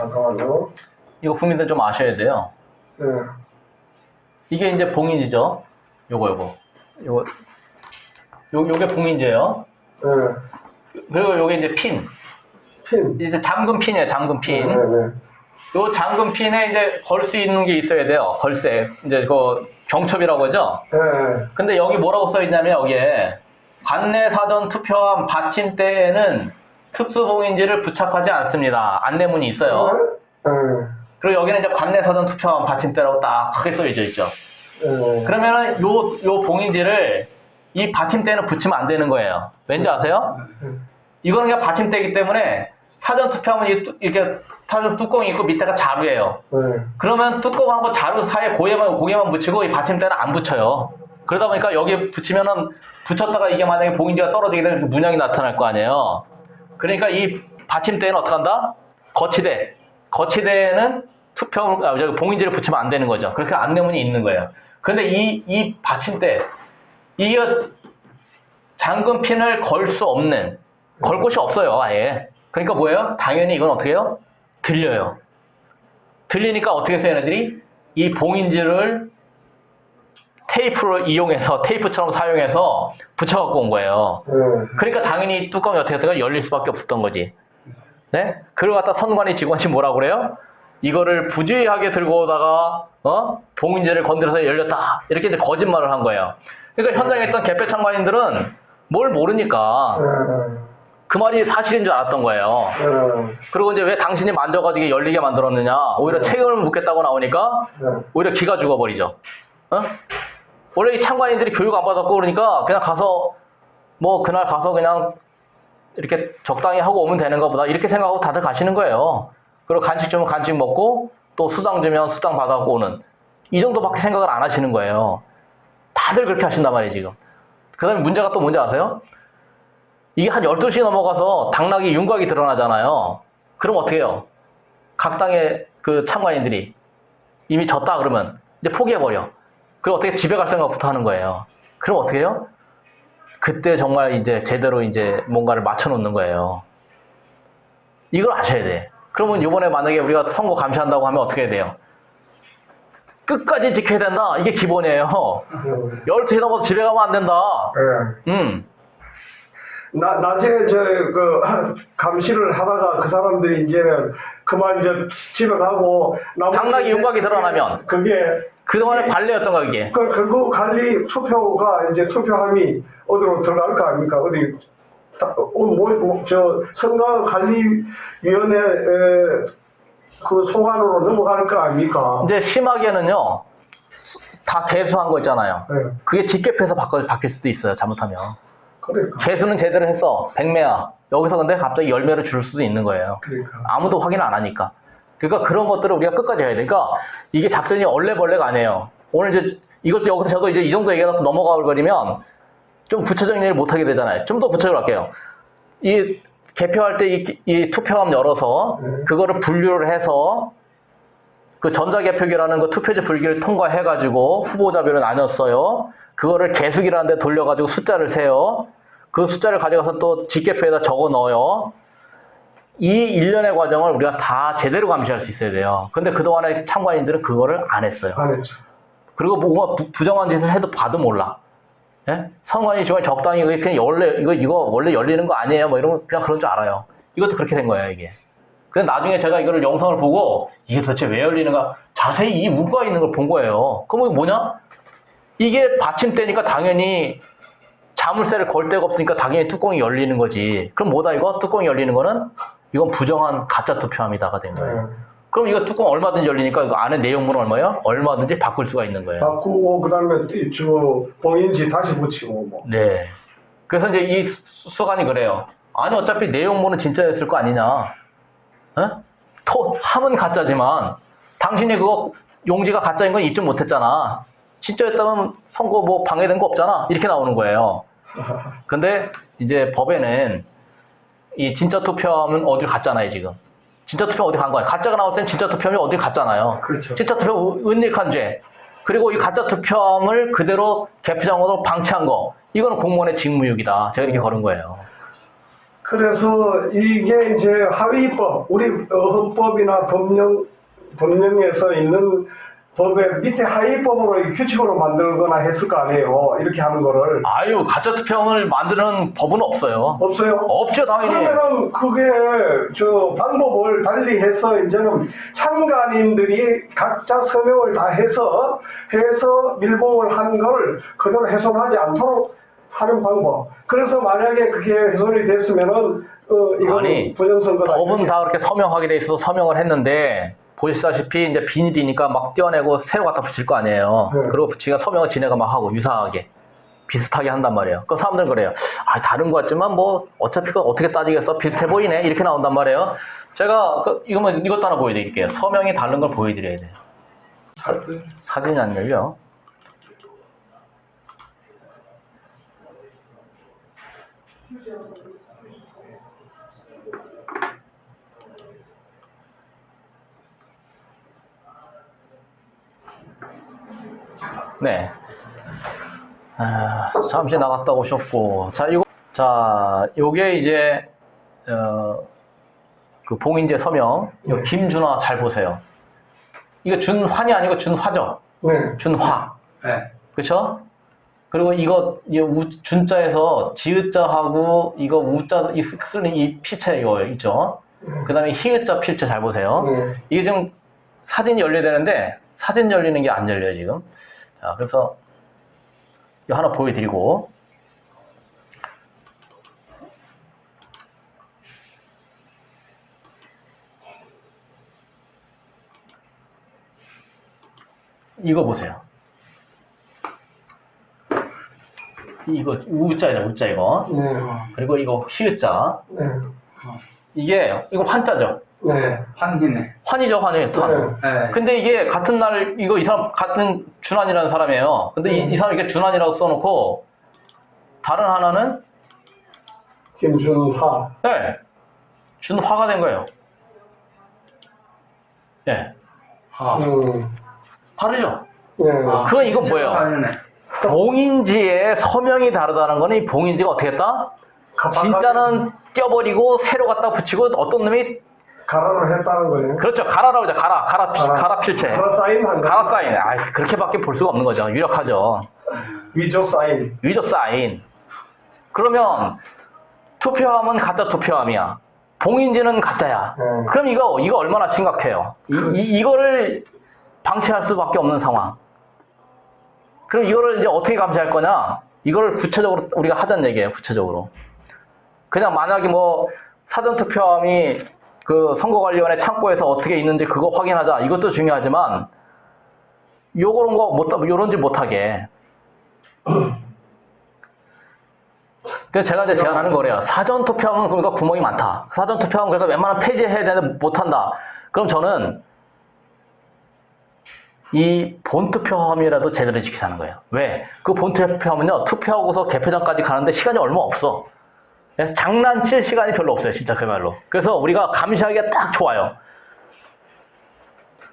잠깐만요. 이거 국민들 좀 아셔야 돼요. 네. 이게 이제 봉인지죠. 요거 요거 요거 요 요게 봉인지예요. 네. 그리고 요게 이제 핀. 핀. 이제 잠금 핀이에요. 잠금 핀. 네, 네. 요 잠금 핀에 이제 걸 수 있는 게 있어야 돼요. 걸쇠. 이제 그 경첩이라고 하죠. 네. 네. 근데 여기 뭐라고 써 있냐면 여기에 관내 사전 투표함 받침대에는 특수 봉인지를 부착하지 않습니다. 안내문이 있어요. 네. 그리고 여기는 이제 관내 사전 투표함 받침대라고 딱 크게 써져 있죠. 네. 그러면은 요, 요 봉인지를 이 받침대는 붙이면 안 되는 거예요. 왠지 아세요? 이거는 그냥 받침대이기 때문에 사전 투표하면 이 뚜- 이렇게 사전 뚜껑이 있고 밑에가 자루예요. 네. 그러면 뚜껑하고 자루 사이에 고개만, 고개만 붙이고 이 받침대는 안 붙여요. 그러다 보니까 여기에 붙이면은 붙였다가 이게 만약에 봉인지가 떨어지게 되면 이렇게 문양이 나타날 거 아니에요. 그러니까 이 받침대는 어떻게 한다? 거치대. 거치대에는 투표, 아, 봉인지를 붙이면 안 되는 거죠. 그렇게 안내문이 있는 거예요. 그런데 이, 이 받침대, 이게 잠금 핀을 걸 수 없는, 걸 곳이 없어요, 아예. 그러니까 뭐예요? 당연히 이건 어떻게 해요? 들려요. 들리니까 어떻게 해서 얘네들이 이 봉인지를 테이프를 이용해서 테이프처럼 사용해서 붙여갖고 온 거예요. 네. 그러니까 당연히 뚜껑이 어떻게 해서 열릴 수밖에 없었던 거지. 네? 그걸 갖다 선관위 직원이 뭐라고 그래요? 이거를 부주의하게 들고 오다가 어? 봉인지를 건드려서 열렸다. 이렇게 이제 거짓말을 한 거예요. 그러니까 현장에 있던 개표 참관인들은 뭘 모르니까 네. 그 말이 사실인 줄 알았던 거예요. 네. 그리고 이제 왜 당신이 만져가지고 열리게 만들었느냐? 오히려 책임을 묻겠다고 나오니까 네. 오히려 기가 죽어버리죠. 어? 원래 이 참관인들이 교육 안 받았고 그러니까 그냥 가서 뭐 그날 가서 그냥 이렇게 적당히 하고 오면 되는 것보다 이렇게 생각하고 다들 가시는 거예요. 그리고 간식 주면 간식 먹고 또 수당 주면 수당 받아갖고 오는 이 정도밖에 생각을 안 하시는 거예요. 다들 그렇게 하신단 말이에요, 지금. 그 다음에 문제가 또 뭔지 아세요? 이게 한 12시 넘어가서 당락이 윤곽이 드러나잖아요. 그럼 어떻게 해요? 각 당의 그 참관인들이 이미 졌다 그러면 이제 포기해버려. 그럼 어떻게 집에 갈 생각부터 하는 거예요. 그럼 어떻게 해요? 그때 정말 이제 제대로 이제 뭔가를 맞춰놓는 거예요. 이걸 아셔야 돼. 그러면 이번에 만약에 우리가 선거 감시한다고 하면 어떻게 해야 돼요? 끝까지 지켜야 된다. 이게 기본이에요. 네. 12시 넘어서 집에 가면 안 된다. 네. 음. 나, 낮에 저, 그, 감시를 하다가 그 사람들이 이제는 그만 이제 집에 가고. 이제 윤곽이 드러나면. 그게, 그동안의 관례였던 거, 이게. 그, 그거 관리 투표가 이제 투표함이 어디로 들어갈 거 아닙니까? 어디, 다, 어, 뭐, 뭐, 저, 선거 관리위원회, 에, 그 소관으로 넘어갈 거 아닙니까? 근데 심하게는요, 다 개수한 거 있잖아요. 네. 그게 직계표에서 바꿔, 바뀔 수도 있어요, 잘못하면. 그러니까. 개수는 제대로 했어. 100매야. 여기서 근데 갑자기 10매를 줄 수도 있는 거예요. 그러니까. 아무도 확인 안 하니까. 그러니까 그런 것들을 우리가 끝까지 해야 돼. 그러니까 이게 작전이 얼레벌레가 아니에요. 오늘 이제 이것도 여기서 저도 이제 이 정도 얘기하고 넘어가 버리면 좀 구체적인 얘기를 못 하게 되잖아요. 좀 더 구체적으로 할게요. 이 개표할 때 이, 이 투표함 열어서 네. 그거를 분류를 해서 그 전자개표기라는 그 투표지 분류를 통과해가지고 후보자별로 나눴어요. 그거를 개수기라는 데 돌려가지고 숫자를 세요. 그 숫자를 가져가서 또 직개표에다 적어 넣어요. 이 일련의 과정을 우리가 다 제대로 감시할 수 있어야 돼요. 근데 그동안에 참관인들은 그거를 안 했어요. 안 했죠. 그리고 뭔가 부- 부정한 짓을 해도 봐도 몰라. 예? 선관위 정말 적당히 그냥 원래 이거 이거 원래 열리는 거 아니에요? 뭐 이러면 그냥 그런 줄 알아요. 이것도 그렇게 된 거예요, 이게. 근데 나중에 제가 이거를 영상을 보고 이게 도대체 왜 열리는가 자세히 이 문구가 있는 걸 본 거예요. 그럼 이게 뭐냐? 이게 받침대니까 당연히 자물쇠를 걸 데가 없으니까 당연히 뚜껑이 열리는 거지. 그럼 뭐다 이거? 뚜껑이 열리는 거는 이건 부정한 가짜 투표함이다가 된 거예요. 네. 그럼 이거 뚜껑 얼마든지 열리니까 이거 안에 내용물은 얼마예요? 얼마든지 바꿀 수가 있는 거예요. 바꾸고, 그 다음에 저, 봉인지 다시 붙이고, 뭐. 네. 그래서 이제 이 수- 수관이 그래요. 아니 어차피 내용물은 진짜였을 거 아니냐. 어? 토 함은 가짜지만 당신이 그거 용지가 가짜인 건 입증 못했잖아. 진짜였다면 선거 뭐 방해된 거 없잖아. 이렇게 나오는 거예요. 근데 이제 법에는 이 진짜 투표함은 어딜 갔잖아요 지금. 진짜 투표 어디 간 거야? 가짜가 나올 땐 진짜 투표함이 어딜 갔잖아요. 그렇죠. 진짜 투표 은닉한 죄. 그리고 이 가짜 투표함을 그대로 개표장으로 방치한 거. 이거는 공무원의 직무유기다. 제가 이렇게 걸은 거예요. 그래서 이게 이제 하위법, 우리 어, 헌법이나 법령, 법령에서 있는 법의 밑에 하위법으로 이 규칙으로 만들거나 했을 거 아니에요. 이렇게 하는 거를. 아유, 가짜 투표용을 만드는 법은 없어요. 없어요? 없죠, 당연히. 그러면은 그게 저 방법을 달리 해서 이제는 참가인들이 각자 서명을 다 해서 해서 밀봉을 한 걸 그대로 훼손하지 않도록 하는 방법. 그래서 만약에 그게 훼손이 됐으면은 어 이거 아니, 부정선거다. 법은. 다 그렇게 서명하게 돼 있어서 서명을 했는데 보시다시피 이제 비닐이니까 막 떼어내고 새로 갖다 붙일 거 아니에요. 네. 그리고 지가 서명을 지네가 막 하고 유사하게 비슷하게 한단 말이에요. 그럼 사람들은 그래요. 아 다른 것 같지만 뭐 어차피 그거 어떻게 따지겠어 비슷해 보이네 이렇게 나온단 말이에요. 제가 그 이거만 이것도 하나 보여드릴게요. 서명이 다른 걸 보여드려야 돼요. 사진이 안 열려. 네. 아, 잠시 나갔다 오셨고, 자, 이거, 자, 요게 이제, 어, 그 봉인제 서명, 요 네. 김준화 잘 보세요. 이거 준환이 아니고 준화죠? 네. 준화. 네. 그쵸? 그리고 이거, 이 우, 준자에서 지읒자하고 이거 우자, 이 쓰는 이 필체 이거 있죠? 그 다음에 히읗자 필체 잘 보세요. 네. 이게 지금 사진이 열려야 되는데 사진 열리는 게 안 열려요 지금 자 그래서 이거 하나 보여드리고 이거 보세요 이거 우자죠 우자 이거 네. 그리고 이거 히읗자 네. 이게 이거 환자죠 네. 환기네. 환이죠 환이 환 네. 네. 근데 이게 같은 날 이거 이 사람 같은 준환이라는 사람이에요. 근데 이, 이 사람 이렇게 준환이라고 써놓고 다른 하나는 김준하. 네 준화가 된 거예요. 예 아. 음. 다르죠. 네. 아, 그건 이건 뭐예요? 다르네. 봉인지의 서명이 다르다는 거는 이 봉인지가 어떻게 했다? 진짜는 떼어버리고 새로 갖다 붙이고 어떤 놈이 가라를 했다는 거예요. 그렇죠 가라라고 하죠 가라 가라 피, 가라. 가라 필체 가라 사인한 거. 가라 사인 아 그렇게밖에 볼 수가 없는 거죠 유력하죠. 위조 사인. 위조 사인. 그러면 투표함은 가짜 투표함이야. 봉인지는 가짜야. 음. 그럼 이거 이거 얼마나 심각해요? 이, 이 이 거를 방치할 수밖에 없는 상황. 그럼 이거를 이제 어떻게 감시할 거냐? 이거를 구체적으로 우리가 하자는 얘기예요. 구체적으로. 그냥 만약에 뭐 사전 투표함이 그 선거관리원회 창고에서 어떻게 있는지 그거 확인하자. 이것도 중요하지만 요런 거 못, 요런지 못하게. 그래서 제가 이제 제안하는 거래요. 사전 투표하면 그러니까 구멍이 많다. 사전 투표하면 그래서 웬만하면 폐지해야 되는데 못한다. 그럼 저는 이 본투표함이라도 제대로 지키자는 거예요. 왜? 그 본투표함은요, 투표하고서 개표장까지 가는데 시간이 얼마 없어. 예? 장난칠 시간이 별로 없어요, 진짜 그 말로. 그래서 우리가 감시하기가 딱 좋아요.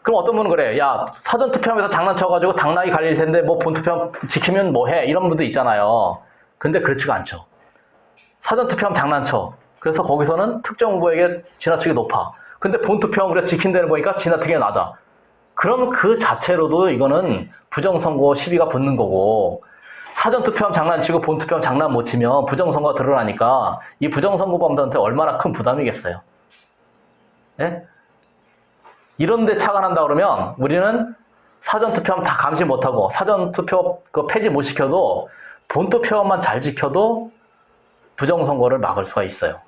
그럼 어떤 분은 그래요. 야, 사전 투표함에서 장난쳐가지고 당락이 갈릴 텐데 뭐 본투표함 지키면 뭐 해? 이런 분도 있잖아요. 근데 그렇지가 않죠. 사전 투표함 장난쳐. 그래서 거기서는 특정 후보에게 지나치게 높아. 근데 본투표함 우리가 지킨다는 보니까 지나치게 낮아. 그럼 그 자체로도 이거는 부정선거 시비가 붙는 거고 사전 투표함 장난치고 본 투표함 장난 못 치면 부정선거가 드러나니까 이 부정선거범들한테 얼마나 큰 부담이겠어요. 예? 이런데 착안한다 그러면 우리는 사전 투표함 다 감시 못하고 사전 투표 그 폐지 못 시켜도 본 투표함만 잘 지켜도 부정선거를 막을 수가 있어요.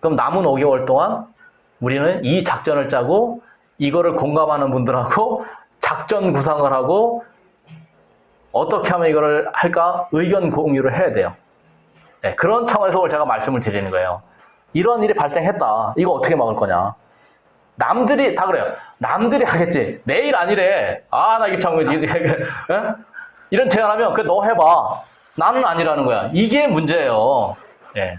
그럼 남은 5개월 동안 우리는 이 작전을 짜고 이거를 공감하는 분들하고 작전 구상을 하고 어떻게 하면 이거를 할까 의견 공유를 해야 돼요. 네, 그런 차원에서 오늘 제가 말씀을 드리는 거예요. 이런 일이 발생했다. 이거 어떻게 막을 거냐? 남들이 다 그래요. 남들이 하겠지. 내일 아니래. 아, 나 이게 참 에? 이런 제안하면 그 너 해봐. 나는 아니라는 거야. 이게 문제예요. 예.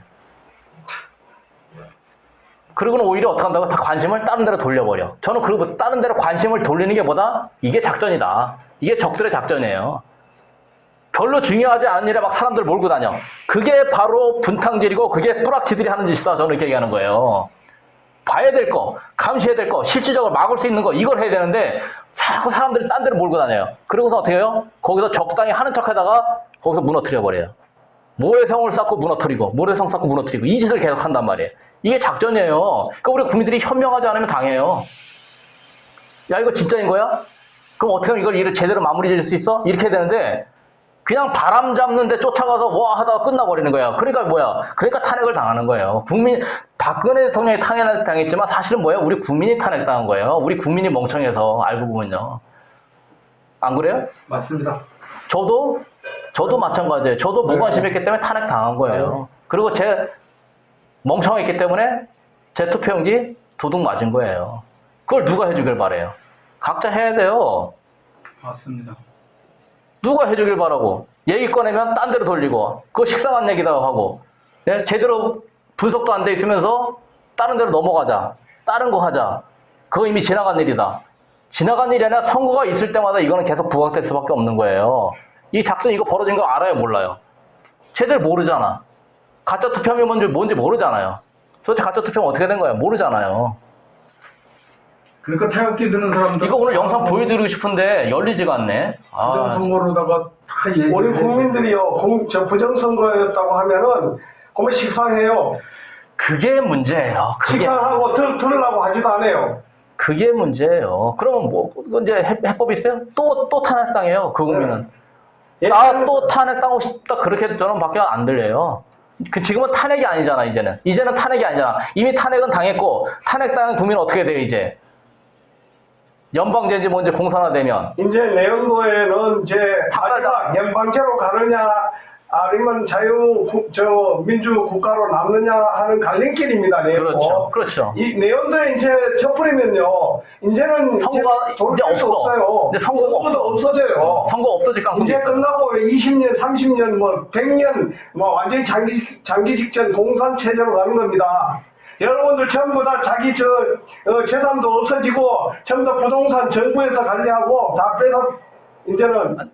그리고는 오히려 어떻게 한다고 다 관심을 다른 데로 돌려버려. 저는 그리고 다른 데로 관심을 돌리는 게 뭐다? 이게 작전이다. 이게 적들의 작전이에요. 별로 중요하지 않은 일에 막 사람들 몰고 다녀. 그게 바로 분탕질이고 그게 뿌락치들이 하는 짓이다. 저는 이렇게 얘기하는 거예요. 봐야 될 거, 감시해야 될 거, 실질적으로 막을 수 있는 거, 이걸 해야 되는데, 자꾸 사람들이 딴 데로 몰고 다녀요. 그러고서 어떻게 해요? 거기서 적당히 하는 척 하다가, 거기서 무너뜨려 버려요. 모래성을 쌓고 무너뜨리고, 모래성 쌓고 무너뜨리고, 이 짓을 계속 한단 말이에요. 이게 작전이에요. 그러니까 우리 국민들이 현명하지 않으면 당해요. 야, 이거 진짜인 거야? 그럼 어떻게 하면 이걸 제대로 마무리 지을 수 있어? 이렇게 해야 되는데, 그냥 바람 잡는데 쫓아가서 와 하다가 끝나버리는 거야. 그러니까 뭐야? 그러니까 탄핵을 당하는 거예요. 국민, 박근혜 대통령이 탄핵을 당했지만 사실은 뭐예요? 우리 국민이 탄핵당한 거예요. 우리 국민이 멍청해서 알고 보면요. 안 그래요? 맞습니다. 저도, 저도 마찬가지예요. 저도 무관심했기 때문에 탄핵 당한 거예요. 그리고 제 멍청했기 때문에 제 투표용지 도둑 맞은 거예요. 그걸 누가 해주길 바래요? 각자 해야 돼요. 맞습니다. 누가 해주길 바라고? 얘기 꺼내면 딴 데로 돌리고 그거 식상한 얘기다 하고 예? 제대로 분석도 안 돼 있으면서 다른 데로 넘어가자. 다른 거 하자. 그거 이미 지나간 일이다. 지나간 일이 아니라 선거가 있을 때마다 이거는 계속 부각될 수밖에 없는 거예요. 이 작전 이거 벌어진 거 알아요? 몰라요. 제대로 모르잖아. 가짜 투표함이 뭔지, 뭔지 모르잖아요. 도대체 가짜 투표하면 어떻게 된 거예요 모르잖아요 그러니까 태극기 드는 사람들 이거 오늘 영상 보여드리고 싶은데 열리지가 않네 아, 부정선거로다가 다 얘기. 우리 국민들이요, 공, 저 부정선거였다고 하면은, 그러면 식상해요. 그게 문제예요 그게. 식상하고 들, 들으려고 하지도 않아요. 그게 문제예요. 그러면 뭐 이제 해- 해법이 있어요? 또 또 탄핵당해요. 그 국민은 예, 나또 탄핵당하고 싶다 그렇게 저는 밖에 안 들려요. 그 지금은 탄핵이 아니잖아 이제는 이제는 탄핵이 아니잖아 이미 탄핵은 당했고 탄핵당한 국민은 어떻게 돼요 이제 연방제인지 뭔지 공산화되면 이제 내년도에는 이제. 마지막 연방제로 가느냐 아니면 자유 국- 저 민주 국가로 남느냐 하는 갈림길입니다. 내년도. 그렇죠 그렇죠 이 내년도에 이제 져버리면요. 이제는 선거가 이제 이제 수 없어. 없어요. 이제 선거가 없어. 없어져요. 선거 없어질 가능성이 이제 있어요. 끝나고 20년, 30년, 뭐 100년, 뭐 완전히 장기 장기 직전 공산 체제로 가는 겁니다. 여러분들 전부 다 자기 저 어, 재산도 없어지고 전부 다 부동산 정부에서 관리하고 다 빼서 이제는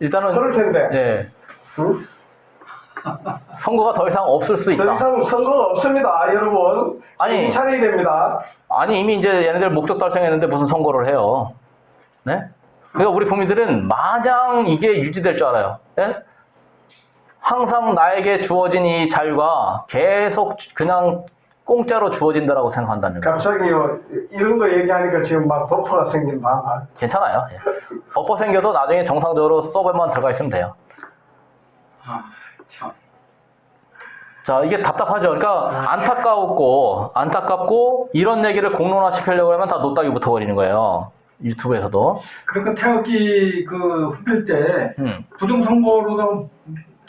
일단은 그럴 텐데 예 응? 선거가 더 이상 없을 수 있다. 더 이상 선거가 없습니다, 여러분. 아니. 차려야 됩니다. 아니 이미 이제 얘네들 목적 달성했는데 무슨 선거를 해요? 네? 그러니까 우리 국민들은 마냥 이게 유지될 줄 알아요. 네? 항상 나에게 주어진 이 자유가 계속 그냥 공짜로 주어진다라고 생각한다는 거. 갑자기요 이런 거 얘기하니까 지금 막 버퍼가 생긴 막 아, 괜찮아요. 예. 버퍼 생겨도 나중에 정상적으로 서버만 들어가 있으면 돼요. 아, 참. 자, 이게 답답하죠. 그러니까 안타까웠고, 안타깝고, 이런 얘기를 공론화 시키려고 하면 다 노딱이 붙어버리는 거예요. 유튜브에서도. 그러니까 태극기 그 흡힐 때 음. 부정 선거로도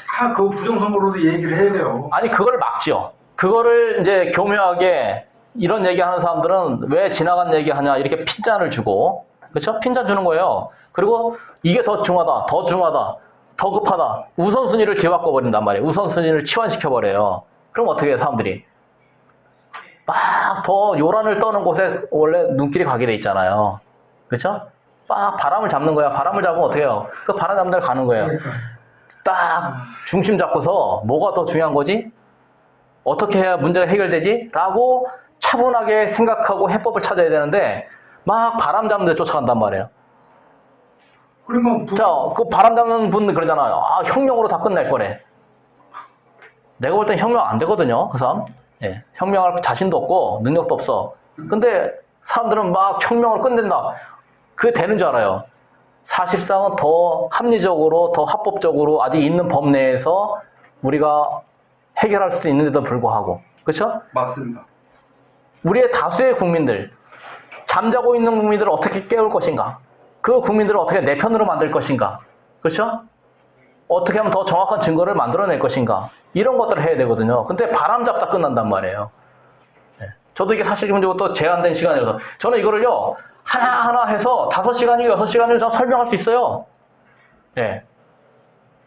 다 그 부정 선거로도 얘기를 해야 돼요. 아니 그걸 막지요. 그거를 이제 교묘하게 이런 얘기하는 사람들은 왜 지나간 얘기하냐 이렇게 핀잔을 주고 그렇죠? 핀잔 주는 거예요. 그리고 이게 더 중하다, 더 중하다, 더 급하다. 우선순위를 뒤바꿔 버린단 말이에요. 우선순위를 치환시켜 버려요. 그럼 어떻게 해요, 사람들이? 막 더 요란을 떠는 곳에 원래 눈길이 가게 돼 있잖아요. 그렇죠? 막 바람을 잡는 거야. 바람을 잡으면 어떻게 해요? 그 바람 잡는 데로 가는 거예요. 딱 중심 잡고서 뭐가 더 중요한 거지? 어떻게 해야 문제가 해결되지? 라고 차분하게 생각하고 해법을 찾아야 되는데 막 바람 잡는 데 쫓아간단 말이에요. 그러면 부, 자, 그 바람 잡는 분 그러잖아요. 아, 혁명으로 다 끝낼 거래. 내가 볼 땐 혁명 안 되거든요, 그 사람. 예, 혁명할 자신도 없고 능력도 없어. 근데 사람들은 막 혁명을 끝낸다. 그게 되는 줄 알아요. 사실상은 더 합리적으로, 더 합법적으로 아직 있는 법 내에서 우리가 해결할 수 있는데도 불구하고. 그렇죠? 맞습니다. 우리의 다수의 국민들, 잠자고 있는 국민들을 어떻게 깨울 것인가? 그 국민들을 어떻게 내 편으로 만들 것인가? 그렇죠? 어떻게 하면 더 정확한 증거를 만들어낼 것인가? 이런 것들을 해야 되거든요. 근데 바람 잡다 끝난단 말이에요. 예. 저도 이게 사실 또 제한된 시간이라서 저는 이거를요 하나하나 해서 다섯 시간이고 여섯 시간을 저 설명할 수 있어요. 예.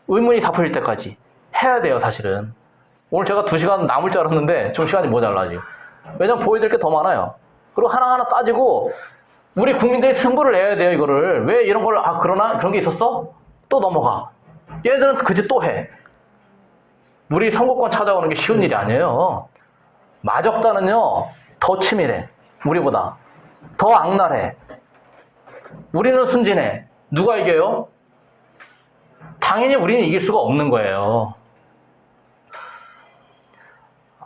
의문이 다 풀릴 때까지 해야 돼요, 사실은. 오늘 제가 두 시간 남을 줄 알았는데 지금 시간이 모자라 지금. 왜냐면 보여드릴 게 더 많아요. 그리고 하나하나 따지고 우리 국민들이 승부를 내야 돼요, 이거를. 왜 이런 걸, 아, 그러나? 그런 게 있었어? 또 넘어가. 얘들은 그짓또 해. 우리 선거권 찾아오는 게 쉬운 일이 아니에요. 마적단은요, 더 치밀해. 우리보다. 더 악랄해. 우리는 순진해. 누가 이겨요? 당연히 우리는 이길 수가 없는 거예요.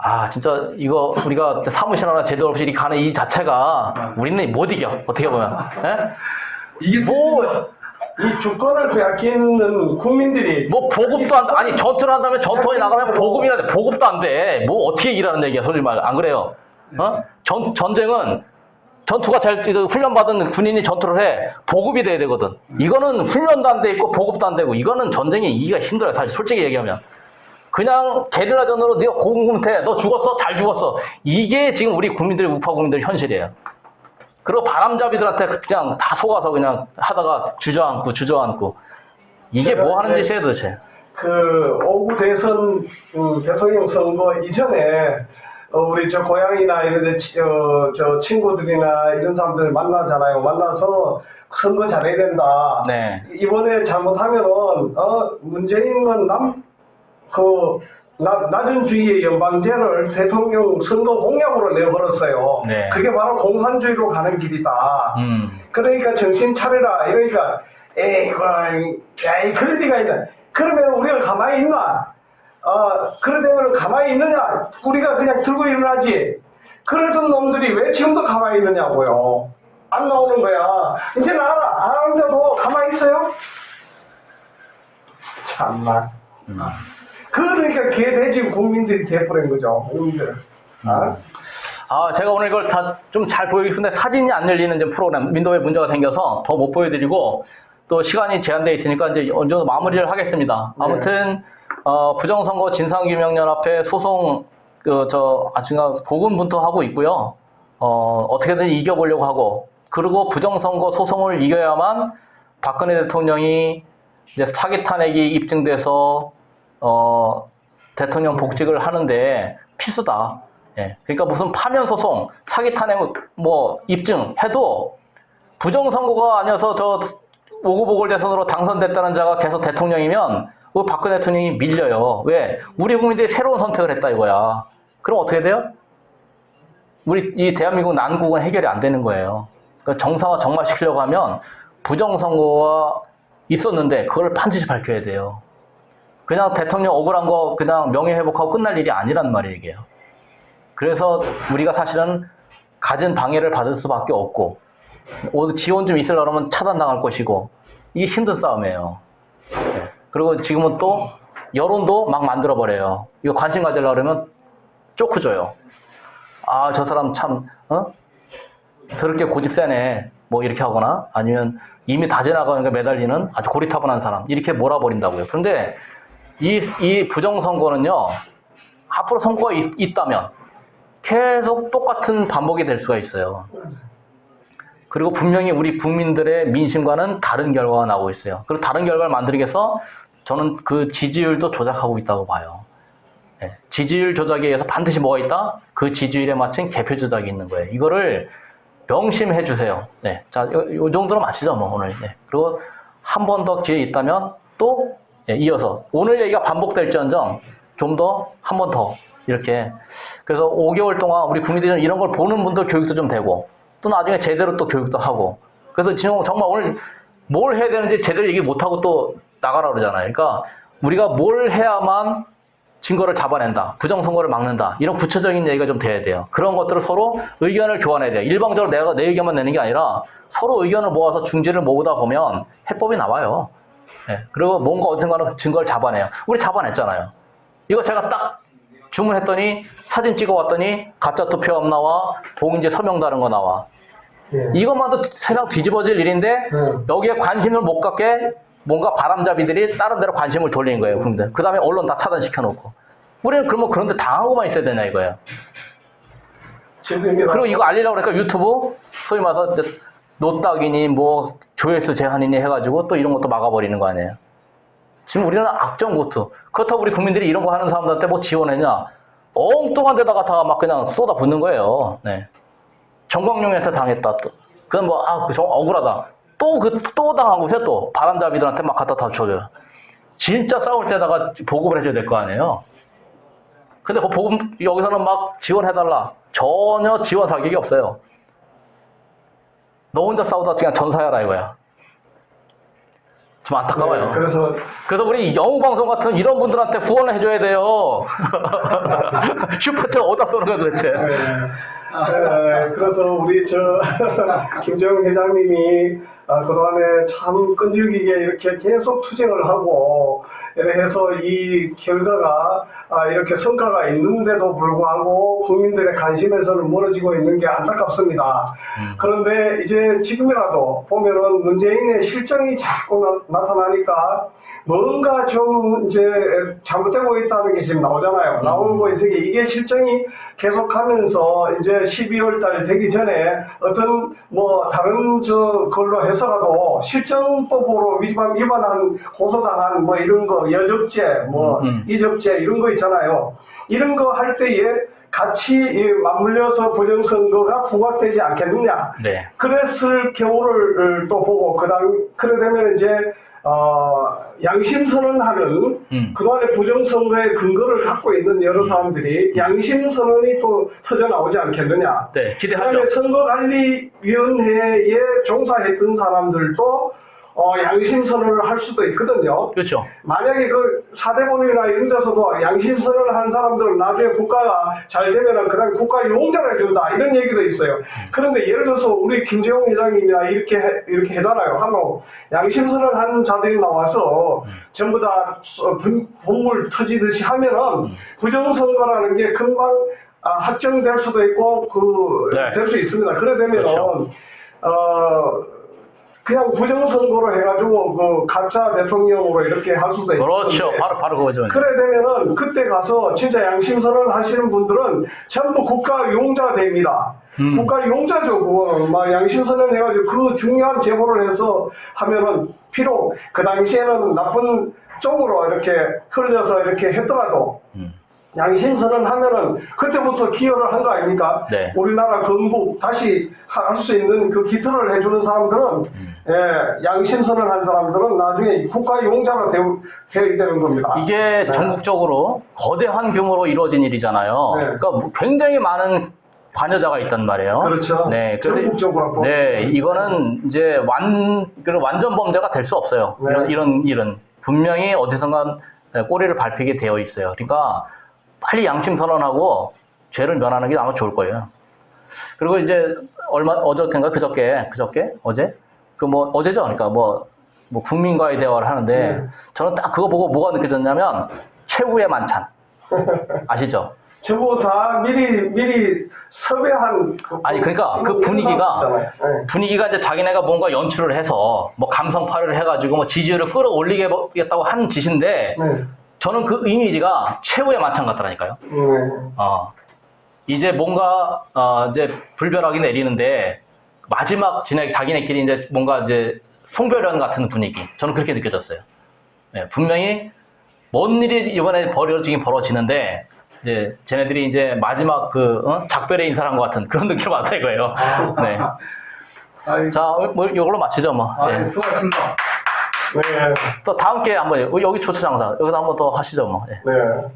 아, 진짜 이거 우리가 사무실 하나 제대로 없이 가는 이 자체가 우리는 못 이겨. 어떻게 보면. 예? 이게 뭐, 이 주권을 빼앗기는 국민들이 뭐 보급도 안, 아니 전투를 한다면 전투에 나가면 보급이나 돼. 보급도 안 돼. 뭐 어떻게 일하는 얘기야, 소리 말. 안 그래요? 어? 전, 전쟁은 전투가 잘, 그 훈련받은 군인이 전투를 해. 보급이 돼야 되거든. 이거는 훈련도 안 돼 있고 보급도 안 되고 이거는 전쟁에 이기가 힘들어요, 사실. 솔직히 얘기하면. 그냥 게릴라전으로 네가 고군분투해. 너 죽었어? 잘 죽었어. 이게 지금 우리 국민들, 우파 국민들 현실이에요. 그리고 바람잡이들한테 그냥 다 속아서 그냥 하다가 주저앉고 주저앉고 이게 뭐 하는 짓이에요 도대체? 그 오구 대선 음, 대통령 선거 이전에 어, 우리 저 고향이나 이런 데 치- 어, 저 친구들이나 이런 사람들 만나잖아요. 만나서 선거 잘해야 된다. 네. 이번에 잘못하면은 어 문재인은 남 그 낮은 주의의 연방제를 대통령 선거 공약으로 내버렸어요. 네. 그게 바로 공산주의로 가는 길이다. 음. 그러니까 정신 차려라. 이러니까 에이구, 야이 그럴 리가 있나? 그러면 우리가 가만히 있나? 어, 그러다면 가만히 있느냐? 우리가 그냥 들고 일어나지. 그러던 놈들이 왜 지금도 가만히 있느냐고요. 안 나오는 거야. 이제 나와라. 안 하는데도 가만히 있어요? 참나. 그러니까 개돼지 국민들이 돼버린 거죠. 국민들. 아? 아 제가 오늘 이걸 다 좀 잘 보여주고 싶은데 사진이 안 열리는 좀 프로그램 윈도우에 문제가 생겨서 더 못 보여드리고 또 시간이 제한되어 있으니까 이제 어느 정도 마무리를 하겠습니다. 네. 아무튼 어, 부정선거 진상규명연합회 소송 그저 아직가 고군분투하고 있고요. 어, 어떻게든 이겨보려고 하고 그리고 부정선거 소송을 이겨야만 박근혜 대통령이 이제 사기 탄핵이 입증돼서 어, 대통령 복직을 하는데 필수다. 예. 그러니까 무슨 파면 소송, 사기 탄핵 뭐 입증 해도 부정 선거가 아니어서 저 오구보궐 대선으로 당선됐다는 자가 계속 대통령이면 그 박근혜 대통령이 밀려요. 왜? 우리 국민들이 새로운 선택을 했다 이거야. 그럼 어떻게 돼요? 우리 이 대한민국 난국은 해결이 안 되는 거예요. 그러니까 정상화 정말 시키려고 하면 부정 선거가 있었는데 그걸 반드시 밝혀야 돼요. 그냥 대통령 억울한 거 그냥 명예회복하고 끝날 일이 아니란 말이에요, 이게요. 그래서 우리가 사실은 가진 방해를 받을 수밖에 없고, 오- 지원 좀 있으려고 하면 차단당할 것이고, 이게 힘든 싸움이에요. 네. 그리고 지금은 또 여론도 막 만들어버려요. 이거 관심 가지려고 그러면 쪼크줘요. 아, 저 사람 참, 어? 더럽게 고집 세네. 뭐 이렇게 하거나 아니면 이미 다 지나가는 게 매달리는 아주 고리타분한 사람. 이렇게 몰아버린다고요. 그런데 이, 이 부정선거는요, 앞으로 선거가 있, 있다면 계속 똑같은 반복이 될 수가 있어요. 그리고 분명히 우리 국민들의 민심과는 다른 결과가 나오고 있어요. 그리고 다른 결과를 만들기 위해서 저는 그 지지율도 조작하고 있다고 봐요. 예, 지지율 조작에 의해서 반드시 뭐가 있다? 그 지지율에 맞춘 개표 조작이 있는 거예요. 이거를 명심해 주세요. 네. 자, 요, 요 정도로 마치죠, 뭐, 오늘. 네. 그리고 한 번 더 기회 있다면 또 예, 이어서 오늘 얘기가 반복될지언정 좀 더 한 번 더 이렇게 그래서 5개월 동안 우리 국민들이 좀 이런 걸 보는 분들 교육도 좀 되고 또 나중에 제대로 또 교육도 하고 그래서 지금 정말 오늘 뭘 해야 되는지 제대로 얘기 못 하고 또 나가라 그러잖아요. 그러니까 우리가 뭘 해야만 증거를 잡아낸다. 부정선거를 막는다. 이런 구체적인 얘기가 좀 돼야 돼요. 그런 것들을 서로 의견을 교환해야 돼요. 일방적으로 내가 내 의견만 내는 게 아니라 서로 의견을 모아서 중지를 모으다 보면 해법이 나와요. 예, 그리고 뭔가 어딘가는 증거를 잡아내요. 우리 잡아냈잖아요. 이거 제가 딱 주문했더니 사진 찍어왔더니 가짜 투표함 나와 봉인제 서명 다른 거 나와. 예. 이것만도 세상 뒤집어질 일인데 음. 여기에 관심을 못 갖게 뭔가 바람잡이들이 다른 데로 관심을 돌리는 거예요, 국민들. 그 다음에 언론 다 차단시켜 놓고. 우리는 그러면 그런데 당하고만 있어야 되냐 이거예요. 그리고 이거 알리려고 그러니까 유튜브 소위 말해서 노딱이니 뭐 조회수 제한이니 해가지고 또 이런 것도 막아버리는 거 아니에요. 지금 우리는 악정 고투. 그렇다고 우리 국민들이 이런 거 하는 사람들한테 뭐 지원했냐? 엉뚱한 데다가 다 막 그냥 쏟아 붓는 거예요. 네. 정광용한테 당했다 또. 그건 뭐, 아, 그 정, 억울하다. 또 그, 또 당하고 서 또. 바람잡이들한테 막 갖다 다 줘줘요. 진짜 싸울 때다가 보급을 해줘야 될 거 아니에요. 근데 그 보급 여기서는 막 지원해달라. 전혀 지원 자격이 없어요. 너 혼자 싸우다 그냥 전사해라 이거야. 좀 안타까워요. 네, 그래서 그래서 우리 영웅 방송 같은 이런 분들한테 후원을 해줘야 돼요. 슈퍼챗 어디다 쏘는 거야 도대체. 네. 에, 그래서 우리 저 김정 회장님이 아, 그동안에 참 끈질기게 이렇게 계속 투쟁을 하고 이래 해서 이 결과가 아, 이렇게 성과가 있는데도 불구하고 국민들의 관심에서는 멀어지고 있는 게 안타깝습니다. 그런데 이제 지금이라도 보면은 문재인의 실정이 자꾸 나, 타나니까 뭔가 좀 이제 잘못되고 있다는 게 지금 나오잖아요. 나오고 있으니 이게 실정이 계속하면서 이제 12월 달 되기 전에 어떤 뭐 다른 저 걸로 해서 라도 실정법으로 위반, 위반한 고소당한 뭐 이런 거 여적죄 뭐 음, 음. 이적죄 이런 거 있잖아요. 이런 거 할 때에 같이 이 맞물려서 부정선거가 부각되지 않겠느냐. 네. 그랬을 경우를 또 보고 그 다음 그래 되면 이제 어, 양심 선언하는 음. 그동안의 부정선거의 근거를 갖고 있는 여러 사람들이 양심 선언이 또 터져 나오지 않겠느냐. 네, 그다음에 기대하죠. 선거관리위원회에 종사했던 사람들도 어, 양심 선언을 할 수도 있거든요. 그렇죠. 만약에 그 사대본이나 이런 데서도 양심 선언을 한 사람들은 나중에 국가가 잘 되면은 그다음 국가 용자를 해준다 이런 얘기도 있어요. 그런데 예를 들어서 우리 김재용 회장님이나 이렇게 해- 이렇게 하잖아요. 하고 양심 선언 한 자들이 나와서 전부 다 본- 본물 터지듯이 하면은 부정선거라는 게 금방 아, 확정될 수도 있고 그 네. 될수 있습니다. 그래 되면은 그렇죠. 어. 그냥 부정선거로 해가지고 그 가짜 대통령으로 이렇게 할 수도 있고 그렇죠. 바로 바로 그거죠. 그래 되면은 그때 가서 진짜 양심선언 하시는 분들은 전부 국가 용자 됩니다. 음. 국가 용자죠 그거는 막 양심선언 해가지고 그 중요한 제보를 해서 하면은 비록 그 당시에는 나쁜 쪽으로 이렇게 흘려서 이렇게 했더라도 음. 양심선언 하면은 그때부터 기여를 한 거 아닙니까? 네. 우리나라 건국 다시 할 수 있는 그 기틀을 해주는 사람들은 음. 예, 양심선언 한 사람들은 나중에 국가 용자가 되, 해야 되는 겁니다. 이게 네. 전국적으로 거대한 규모로 이루어진 일이잖아요. 네. 그러니까 뭐 굉장히 많은 관여자가 있단 말이에요. 그렇죠. 네, 전국적으로. 네, 이거는 이제 완 완전 범죄가 될 수 없어요. 네. 이런 이런 일은 분명히 어디선가 꼬리를 밟히게 되어 있어요. 그러니까 빨리 양심 선언하고 죄를 면하는 게 아마 좋을 거예요. 그리고 이제 얼마 어저께인가 그저께 그저께 어제 그 뭐 어제죠. 그러니까 뭐, 뭐 국민과의 대화를 하는데 네. 저는 딱 그거 보고 뭐가 느껴졌냐면 최후의 만찬 아시죠? 전부 다 미리 미리 섭외한 아니, 그러니까 그 이런 분위기가. 네. 분위기가 이제 자기네가 뭔가 연출을 해서 뭐 감성파를 해가지고 뭐 지지율을 끌어올리겠다고 하는 짓인데 네. 저는 그 이미지가 최후의 만찬 같더라니까요. 네. 어, 이제 뭔가 어, 이제 불벼락이 내리는데 마지막 지네 자기네끼리 이제 뭔가 이제 송별회 같은 분위기. 저는 그렇게 느껴졌어요. 네, 분명히 뭔 일이 이번에 벌어지긴 벌어지는데 이제 쟤네들이 이제 마지막 그 어? 작별의 인사한 것 같은 그런 느낌을 받아 이거예요. 네. 아이, 자, 뭐 이걸로 마치죠 뭐. 아, 네. 수고하셨습니다. 네. 또 다음 기회에 한번 여기 초추 장사 여기서 한번 더 하시죠 뭐. 예. 네.